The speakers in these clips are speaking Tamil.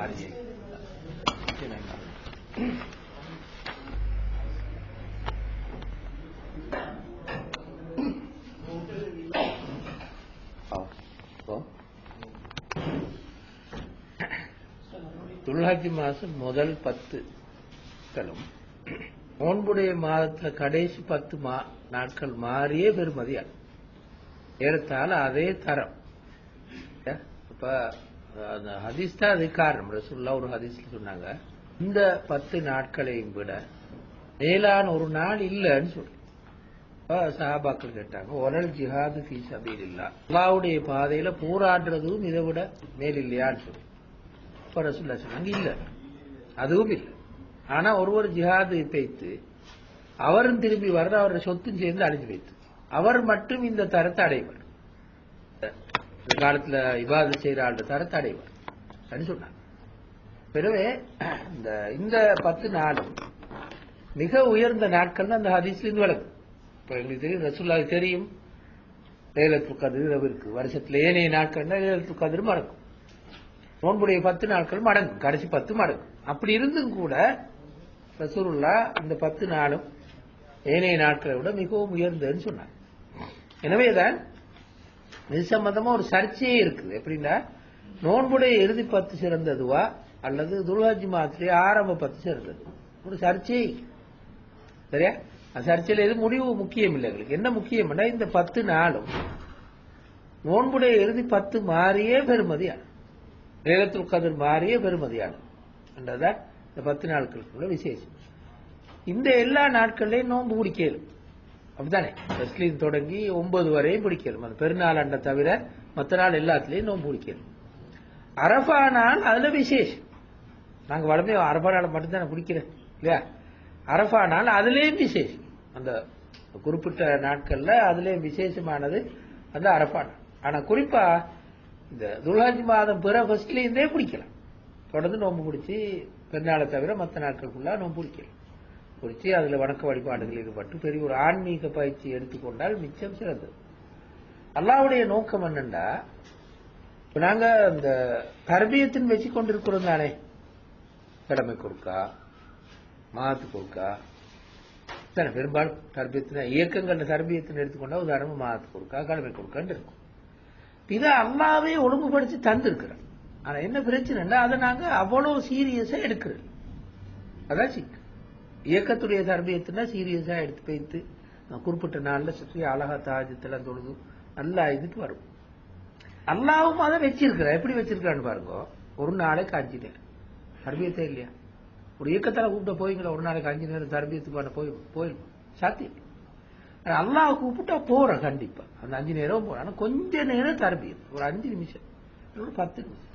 عليه துள்ளாட்சி மாசம் முதல் பத்து நாட்களும் நோன்புடைய மாதத்துல கடைசி பத்து நாட்கள் மாறியே பெறுமதியாகும் ஏறத்தால் அதே தரம். இப்ப அந்த ஹதீஸ் தான் அது காரணம் ரசூல்லா ஒரு ஹதீஸ்ல சொன்னாங்க. இந்த பத்து நாட்களையும் விட மேலான ஒரு நாள் இல்லைன்னு சொல்லி. சஹாபாக்கள் கேட்டாங்க ஒரல் ஜிஹாது ஃபீ சபீலில்லா அல்லாவுடைய பாதையில போராடுறதும் இதை விட மேல் இல்லையான்னு சொல்லி. அப்ப ரசூல்லா சொன்னாங்க இல்ல அதுவும் இல்லை. ஆனா ஒருவர் ஜிஹாது வைத்து அவரும் திரும்பி வர்ற அவருடைய சொத்தும் சேர்ந்து அழிஞ்சு வைத்து அவர் மட்டும் இந்த தரத்தை அடைவர் காலத்துல இபாது செய்யற ஆளுடைய தரத்தை அடைவார் அப்படின்னு சொன்னாங்க. பிறவே இந்த இந்த பத்து நாளும் மிக உயர்ந்த நாட்கள் அந்த ஹதீஸ்ல இருந்து விளக்கும் இப்ப எங்களுக்கு தெரியும் ரசூல்லாவுக்கு தெரியும். லேலத்து கதிர் இரவு இருக்கு. வருஷத்துல ஏனைய நாட்கள்னா லேலத்து கதிர் மறக்கும். நோன்புடைய பத்து நாட்கள் மடங்கும் கடைசி பத்து மடங்கும் அப்படி இருந்தும் கூட ரசூலுல்லா இந்த பத்து நாளும் ஏனைய நாட்களை விட மிகவும் உயர்ந்ததுன்னு சொன்னாங்க. எனவேதான் இது சம்பந்தமா ஒரு சர்ச்சையே இருக்குது. எப்படின்னா நோன்புடைய இறுதி பத்து சிறந்ததுவா? அல்லது துல்ஹஜ் மாத்திரையே ஆரம்ப பத்து சிறந்தது. ஒரு சர்ச்சை சரியா? அந்த சர்ச்சையில் எது முடிவு முக்கியம் இல்லை எங்களுக்கு. என்ன முக்கியம்னா இந்த பத்து நாளும் நோன்புடைய இறுதி பத்து மாறியே பெருமதியான லேலத்துல் கதிர் மாறியே பெருமதியான என்றதான் இந்த பத்து நாட்களுக்குள்ள விசேஷம். இந்த எல்லா நாட்கள்லயும் நோன்பு பிடிக்கலும் அப்படித்தானே தஸ்லீம் தொடங்கி ஒன்பது வரையும் பிடிக்கிறோம் அந்த பெருநாள் அண்டை தவிர மற்ற நாள் எல்லாத்துலயும் நோன்பு பிடிக்கலும் அரபா நாள் அதுல விசேஷம். நாங்க வளமே அரபா நாள் மட்டும்தானே பிடிக்கிறேன் இல்லையா? அரபா நாள் அதுலயும் விசேஷம். அந்த குறிப்பிட்ட நாட்கள்ல அதுலயும் விசேஷமானது அந்த அரபா நாள். ஆனா குறிப்பா இந்த துர்காஜி மாதம் பிற ஃபர்ஸ்ட்ல இருந்தே பிடிக்கலாம். தொடர்ந்து நோன்பு பிடிச்சி பெருநாளை தவிர மற்ற நாட்களுக்குள்ள நோன்பு பிடிக்கலாம். குறித்து அதில் வணக்க வழிபாடுகள் ஈடுபட்டு பெரிய ஒரு ஆன்மீக பயிற்சி எடுத்துக்கொண்டால் மிச்சம் சிறந்தது. அல்லாவுடைய நோக்கம் என்னண்டா? இப்போ நாங்க இந்த தர்பியத்தின் வச்சு கொண்டிருக்கிறோம் தானே? கடமை கொடுக்கா? மாத்து கொடுக்கா? தானே பெரும்பாலும் தர்பியத்தின இயக்கங்கள் தர்பியத்தின் எடுத்துக்கொண்டா உதாரணமா மாத்து கொடுக்கா கடமை கொடுக்கான்னு இருக்கும். இதை அல்லாவே ஒழுங்குபடுத்தி தந்திருக்கிறோம் ஆனா என்ன பிரச்சனைன்னா அதை நாங்க அவ்வளவு சீரியஸா எடுக்கிறோம் அதான் சிக்கல். இயக்கத்துடைய தர்மியத்தினா சீரியஸா எடுத்து வைத்து நான் குறிப்பிட்ட நாள்ல சுற்றி அழகா தாஜத்தெல்லாம் தொழுது நல்லா இதுக்கு வரும். அல்லாவும் அதை வச்சிருக்கிற. எப்படி வச்சிருக்கான்னு பாருங்க. ஒரு நாளைக்கு அஞ்சு நேரம் இல்லையா? ஒரு இயக்கத்தால கூப்பிட்ட போய்ங்களா ஒரு நாளைக்கு அஞ்சு நேரம் தர்மியத்துக்கான போய் போயிடும் சாத்தியம் அல்லாஹ் கூப்பிட்டா போற கண்டிப்பா. அந்த அஞ்சு நேரம் போறேன். ஆனா கொஞ்ச நேரம் தர்பியம் ஒரு அஞ்சு நிமிஷம். ஒரு பத்து நிமிஷம்.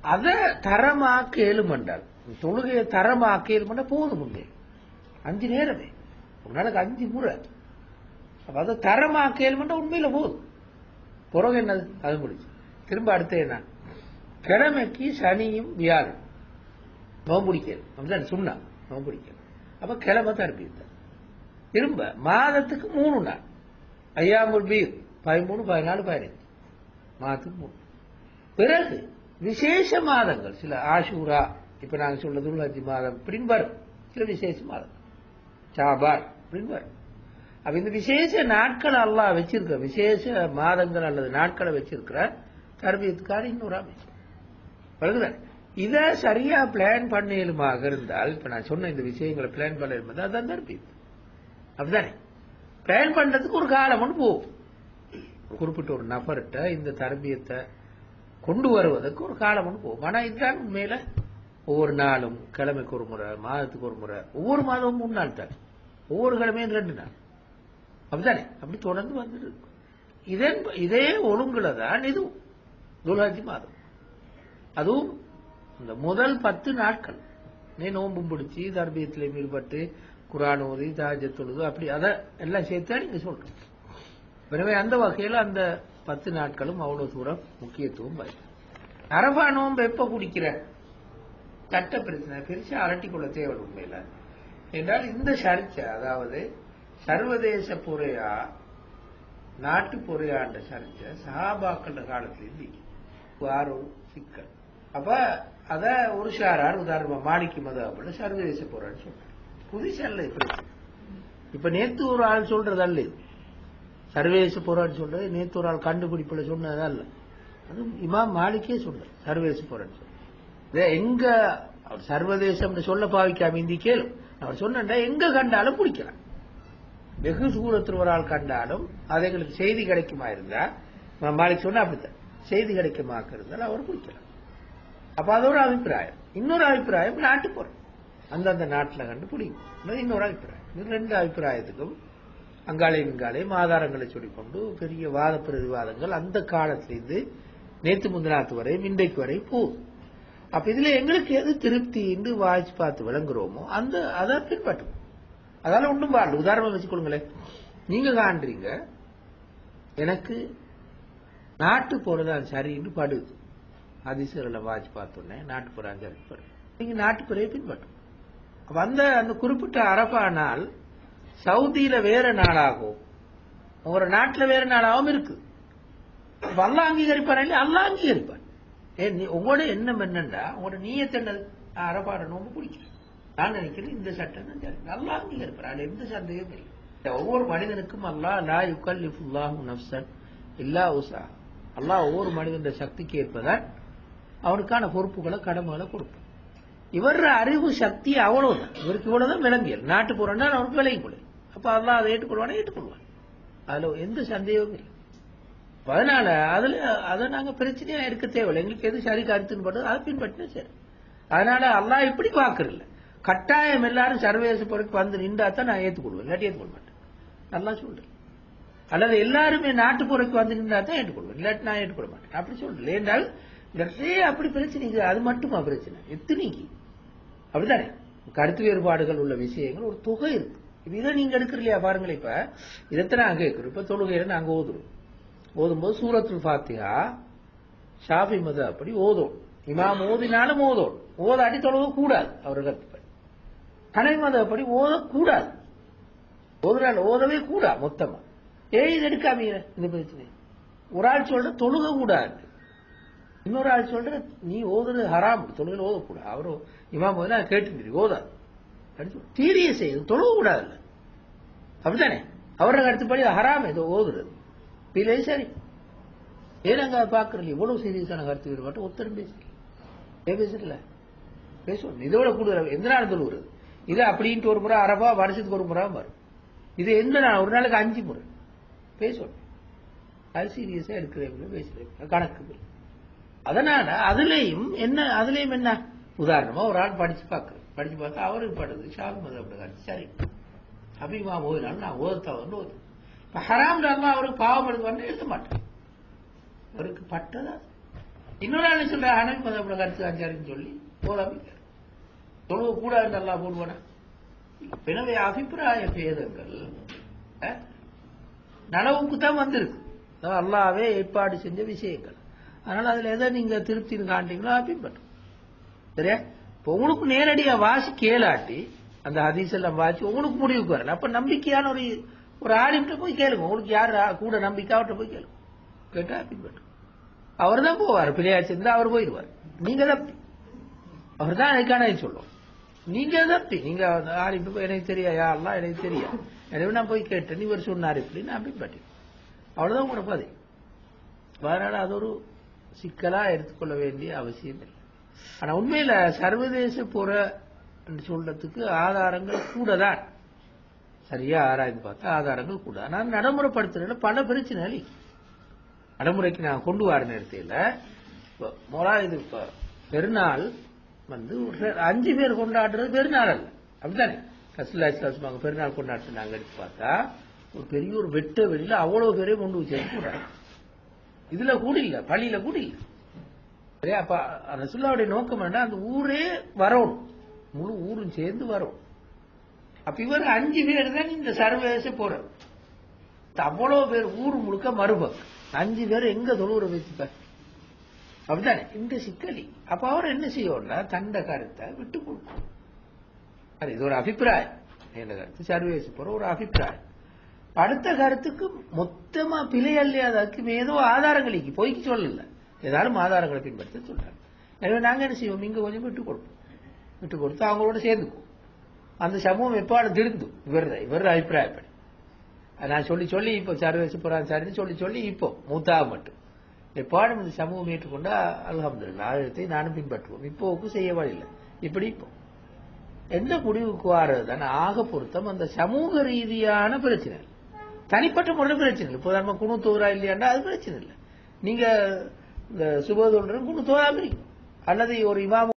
அதை தரமாக்க ஏழுமண்டால் தொழுகையை தரமாக்க ஏழுமண்டா போதும் முன்னே அஞ்சு நேரமே. ஒரு நாளைக்கு அஞ்சு முறை அப்ப அதை தரமாக்க ஏழுமண்டா உண்மையில போதும். பிறகு என்னது? அது முடிச்சு திரும்ப அடுத்து என்ன? கிழமைக்கு சனியும் வியாழன். நோம்புடிக்கிறது அப்படிதான் சொன்னா நோம்புடிக்கிறது அப்ப கிழமை தர்பியம் திரும்ப மாதத்துக்கு மூணு நாள். ஐயாமூர் பீர். பதிமூணு பதினாலு பதினஞ்சு மாதத்துக்கு மூணு. பிறகு விசேஷ மாதங்கள். சில ஆஷூரா இப்ப நாங்க சொல்ல துல்ஹஜ் மாதம் இப்படின்னு வரும் சில விசேஷ மாதம் சாபார். அப்படின்னு அப்ப இந்த விசேஷ நாட்களை அல்லாஹ் வச்சிருக்க விசேஷ மாதங்கள் அல்லது நாட்களை வச்சிருக்கிற தர்பியத்துக்காக இன்னொரு அமைச்சர் வருகிறார் இதை சரியா பிளான் பண்ணியலுமாக இருந்தால் இப்ப நான் சொன்ன இந்த விஷயங்களை பிளான் பண்ண இருந்தால் அதான் தர்பியத்து அப்படிதானே? பிளான் பண்றதுக்கு ஒரு காலம் ஒன்று போகும். குறிப்பிட்ட ஒரு நபர்கிட்ட இந்த தர்பியத்தை கொண்டு வருவதற்கு ஒரு காலம் ஒன்று போகும். ஆனா இதுதான் உண்மையில ஒவ்வொரு நாளும் கிழமைக்கு ஒரு முறை மாதத்துக்கு ஒரு முறை ஒவ்வொரு மாதமும் மூணு நாள் தான் ஒவ்வொரு கிழமையும் ரெண்டு நாள் அப்படித்தானே? அப்படி தொடர்ந்து வந்துட்டு இருக்கும் இதன் இதே ஒழுங்குல தான் இதுவும் துல்ஹஜ் மாதம். அதுவும் இந்த முதல் பத்து நாட்கள். நீ நோம்பும் பிடிச்சி தர்பியத்தில் ஈடுபட்டு குரான் ஓதி தாஜ தொழுது அப்படி அதை எல்லாம் சேர்த்தா நீங்க சொல்றீங்க. எனவே அந்த வகையில் அந்த பத்து நாட்களும் அவ்வளவு தூரம் முக்கியத்துவம் வாய்ப்பு அரபா நோன்பு எப்ப குடிக்கிற? சட்ட பிரச்சனை பெருசா அரட்டி கொள்ள தேவை உண்மையில. என்றால் இந்த சர்ச்சை அதாவது சர்வதேச பொறையா நாட்டு பொறையாண்ட சர்ச்சை சஹாபாக்கள காலத்தில் இருந்து வாரோ சிக்கல். அப்ப அத ஒரு ஷாரார் உதாரணமா மாணிக்க மத சர்வதேச போறான்னு சொல்றாரு புதுசல்ல இப்படி. இப்ப நேத்து ஒரு ஆள் சொல்றது அல்ல சர்வதேச போரான்னு சொல்றது நேத்து ஒரு ஆள் கண்டுபிடிப்புல சொன்னது அல்ல. அது இமாம் மாலிக்கே சொல்ற சர்வதேச போரான்னு சொல்ற எங்க சர்வதேசம்னு சொல்ல பாவிக்காம இந்தி கேளும். அவர் சொன்னா எங்க கண்டாலும் பிடிக்கலாம் வெகு தூரத்தில் ஒரு ஆள் கண்டாலும் அது எங்களுக்கு செய்தி கிடைக்குமா இருந்தா மாலிக் சொன்னா அப்படித்தான். செய்தி கிடைக்குமாக்க இருந்தால் அவர் பிடிக்கலாம் அப்ப அது ஒரு அபிப்பிராயம். இன்னொரு அபிப்பிராயம் நாட்டு போறோம் அந்தந்த நாட்டில் கண்டு பிடிக்கும் இன்னொரு அபிப்பிராயம். ரெண்டு அபிப்பிராயத்துக்கும் அங்காளையும் இங்காலையும் ஆதாரங்களை சொல்லிக்கொண்டு பெரிய வாத பிரதிவாதங்கள் அந்த காலத்திலிருந்து நேற்று முந்தினாத்து வரை இன்றைக்கு வரை போகும் அப்ப இதுல எங்களுக்கு எது திருப்தி என்று வாய்ச்சி பார்த்து விளங்குறோமோ அந்த அதை பின்பற்றும் அதால ஒன்றும் பாடல. உதாரணம் வச்சுக்கொள்ளுங்களேன். நீங்க காண்றீங்க எனக்கு நாட்டு போறதான் சரின்னு படுது. அதிசயங்களை வாட்ச் பார்த்தோன்னே நாட்டு போறான் சரி நீங்க நாட்டுப்புறையை பின்பற்றும். வந்த அந்த குறிப்பிட்ட அரபா நாள் சவுதியில வேற நாளாகும் ஒரு நாட்டுல வேற நாளாகவும் இருக்கு. வல்ல அங்கீகரிப்பாரா அங்கீகரிப்பார் இல்லையா? அங்கீகரிப்பார். ஏன் நீ- உங்களோட எண்ணம் என்னண்டா? உங்களோட நீயத்தை என்ன அரபாட நோம்பு பிடிக்கிறேன் நான் நினைக்கிறேன் இந்த சட்டம் நல்லா சரி. அல்லாஹ் அதுல எந்த சந்தேகமும் இல்லை. ஒவ்வொரு மனிதனுக்கும் அல்லாஹ் லா யுகல்லிஃபுல்லாஹு நப்சன் இல்லா உசா அல்லாஹ் ஒவ்வொரு மனிதன் சக்திக்கு ஏற்பதான் அவனுக்கான பொறுப்புகளை கடமைகளை கொடுப்பான். இவர் அறிவு சக்தி அவ்வளவுதான். இவருக்கு இவ்வளவுதான் விளங்கியல் நாட்டு போறேன்னா அவருக்கு விளங்கி கொடு. அப்ப அல்லாஹ் அதை ஏற்றுக்கொள்வானே? ஏற்றுக்கொள்வான். அதுல எந்த சந்தேகமும் இல்லை. அதனால அதுல அதை நாங்க பிரச்சனையா எடுக்க தேவையில்லை. எங்களுக்கு எது சரி கருத்துன்னு படுது அதை பின்பற்றினா சரி. அதனால அல்லா இப்படி பாக்குறதில்ல கட்டாயம் எல்லாரும் சர்வதேச பொருட்கள் வந்து நின்றா தான் நான் ஏற்றுக்கொள்வேன். இல்லாட்டி ஏற்றுக்கொள்ள மாட்டேன். நல்லா சொல்றேன். அல்லது எல்லாருமே நாட்டு வந்து நின்றா தான் ஏற்றுக்கொள்வேன். இல்லாட்டி நான் ஏற்றுக்கொள்ள மாட்டேன். அப்படி சொல்றேன். என்றால் நிறைய அப்படி பிரச்சனைக்கு அது மட்டுமா பிரச்சனை? எத்தனைக்கு? அப்படித்தானே? கருத்து வேறுபாடுகள் உள்ள விஷயங்கள் ஒரு தொகை இருக்கு. இப்ப இதை நீங்க எடுக்கிற இல்லையா பாருங்களேன் இப்ப. இதைத்தான் நாங்க கேட்கிறோம் இப்ப தொழுகையில நாங்க ஓதுறோம். ஓதும்போது சூரத்துல் ஃபாத்தியா ஷாஃபி மத அப்படி ஓதும். இமாம் ஓதினாலும் ஓதும். ஓதாட்டி தொழுக கூடாது அவர்கள் கனவி கனை மத அப்படி ஓதக்கூடாது ஓதுறாள் ஓதவே கூடாது மொத்தமா. ஏன் இது எடுக்காமீங்க இந்த பிரச்சனை ஒரு ஆள் சொல்ற தொழுக கூடாது. இன்னொரு ஆள் சொல்ற நீ ஓதுறது ஹராம் தொழுகையில் ஓதக்கூடாது. அவரும் இமாம் போது நான் கேட்டு ஓதாது. தீரிய செய்யுது தொழுக கூடாது. அப்படித்தானே? அவர்கள் அடுத்தபடி ஹராம் இது ஓதுறது. இல்லை சரி. ஏனாங்க பாக்குறீங்க இவ்வளவு சீரியஸான கருத்து வேறுபாட்டு ஒருத்தரும் பேசல. ஏன் பேசல? பேசுவோம். இதோட கூடுதல் எந்த நாள் தொழுகிறது இது அப்படின்ட்டு ஒரு முறை அரபா வருஷத்துக்கு ஒரு முறை வரும். இது எந்த நாள்? ஒரு நாளுக்கு அஞ்சு முறை. பேசுவோம். அது சீரியஸா எடுக்கிறேன் பேசுறேன் கணக்கு அதனால அதுலேயும் என்ன அதுலேயும் என்ன? உதாரணமா ஒரு ஆள் படிச்சு பார்க்குறேன் படிச்சு பார்த்தா அவருக்கு படுது. ஷால் மதம் சரி. அபிமா ஓதினாலும் நான் ஓதத்தவன்னு ஓது ஹராம் அல்லாஹ் அவருக்கு பாவம் எடுத்து எழுத மாட்டேன். அவருக்கு பட்டதா? இன்னொரு ஆள் சொல்ற அனல் மதம் கருத்து அஞ்சாருன்னு சொல்லி ஓதாமிக்க தொழுவு கூடாது நல்லா போடுவானா? எனவே அபிப்பிராய பேதங்கள் நனவுக்கு தான் வந்திருக்கு. அல்லாவே ஏற்பாடு செஞ்ச விஷயங்கள். அதனால அதுல எதை நீங்க திருப்தின்னு காண்டீங்களோ அதை பின்பற்றும். சரியா? இப்ப உங்களுக்கு நேரடியா வாசி கேளாட்டி அந்த ஹதீஸ் எல்லாம் வாசி உங்களுக்கு முடிவுக்கு வரல. அப்ப நம்பிக்கையான ஒரு ஒரு ஆலிம்கிட்ட போய் கேளுங்க. உங்களுக்கு யார் கூட நம்பிக்கை அவர்கிட்ட போய் கேளுங்க. கேட்டா பின்பற்றும் அவர் தான் போவார். பிள்ளையாச்சு இருந்தா அவர் போயிடுவார். நீங்க தப்பி அவர் தான் எனக்கான சொல்லுவோம் நீங்க தப்பி நீங்க ஆலிம் போய் எனக்கு தெரியா யாரெல்லாம் எனக்கு தெரியா? எனவே நான் போய் கேட்டேன். இவர் சொன்னார் இப்படி. நான் பின்பற்றேன் அவ்வளவுதான் உங்களோட பதில். அதனால அது ஒரு சிக்கலா எடுத்துக்கொள்ள வேண்டிய அவசியம் இல்லை. ஆனா உண்மையில சர்வதேச புற சொல்றதுக்கு ஆதாரங்கள் கூட தான் சரியா ஆராய்ந்து பார்த்தா ஆதாரங்கள் கூட. ஆனா நடைமுறைப்படுத்துறதுல பல பிரச்சனை இல்லை நடைமுறைக்கு நான் கொண்டு வர நேரத்தில் மொரா இது பெருநாள் வந்து ஒரு அஞ்சு பேர் கொண்டாடுறது பெருநாள் அல்ல. அப்படித்தானே? கஸ்லா பெருநாள் கொண்டாடுறது நாங்கள் எடுத்து பார்த்தா ஒரு பெரிய ஒரு வெட்ட வெளியில அவ்வளவு பேரையும் கொண்டு வச்சு கூட இதுல கூட இல்ல பள்ளியில கூட இல்ல. சரியா? அப்ப ரசுல்லாவுடைய நோக்கம் என்ன அந்த ஊரே வரணும். முழு ஊரும் சேர்ந்து வரும் அப்ப இவர் அஞ்சு பேர் தான் இந்த சர்வதேச போறார் அவ்வளவு பேர் ஊர் முழுக்க மறுபக் அஞ்சு பேர் எங்க தொழுவுற வச்சுப்ப அப்படித்தானே? இந்த சிக்கலி. அப்ப அவர் என்ன செய்யணும்னா தண்ட கருத்தை விட்டு கொடுக்கும். அது இது ஒரு அபிப்பிராயம். என்ற கருத்து சர்வதேச போற ஒரு அபிப்பிராயம். அடுத்த கருத்துக்கு மொத்தமா பிழை அல்லையாதற்கு ஏதோ ஆதாரங்களுக்கு பொய்க்கு சொல்லல. ஏதாலும் ஆதாரங்களை பின்பற்ற சொல்றாங்க எனவே நாங்க என்ன செய்வோம்? இங்க கொஞ்சம் விட்டு கொடுப்போம். விட்டு கொடுத்து அவங்களோட சேர்ந்துக்குவோம். அந்த சமூகம் எப்பாடு திருந்தும் இவர் இவர் அபிப்பிராயப்படி நான் சொல்லி சொல்லி இப்போ சர்வீஸ் புறான் சரின்னு சொல்லி சொல்லி இப்போ மூத்தாக மட்டும். எப்பாடும் இந்த சமூகம் ஏற்றுக்கொண்டா அல்ஹம்துலில்லாஹ் ஆயுதத்தை நானும் பின்பற்றுவோம். இப்போவுக்கு செய்ய வழியில்லை இப்படி இப்போ. எந்த முடிவுக்கு வாரது தானே ஆக பொருத்தம் அந்த சமூக ரீதியான பிரச்சனை. தனிப்பட்ட முறையில் பிரச்சனை இல்லை. இப்போ நம்ம குணு தோறா இல்லையாண்டா அது பிரச்சனை இல்லை. நீங்க இந்த சுபதொன்றும் குணு தோறாம அல்லது ஒரு இமாம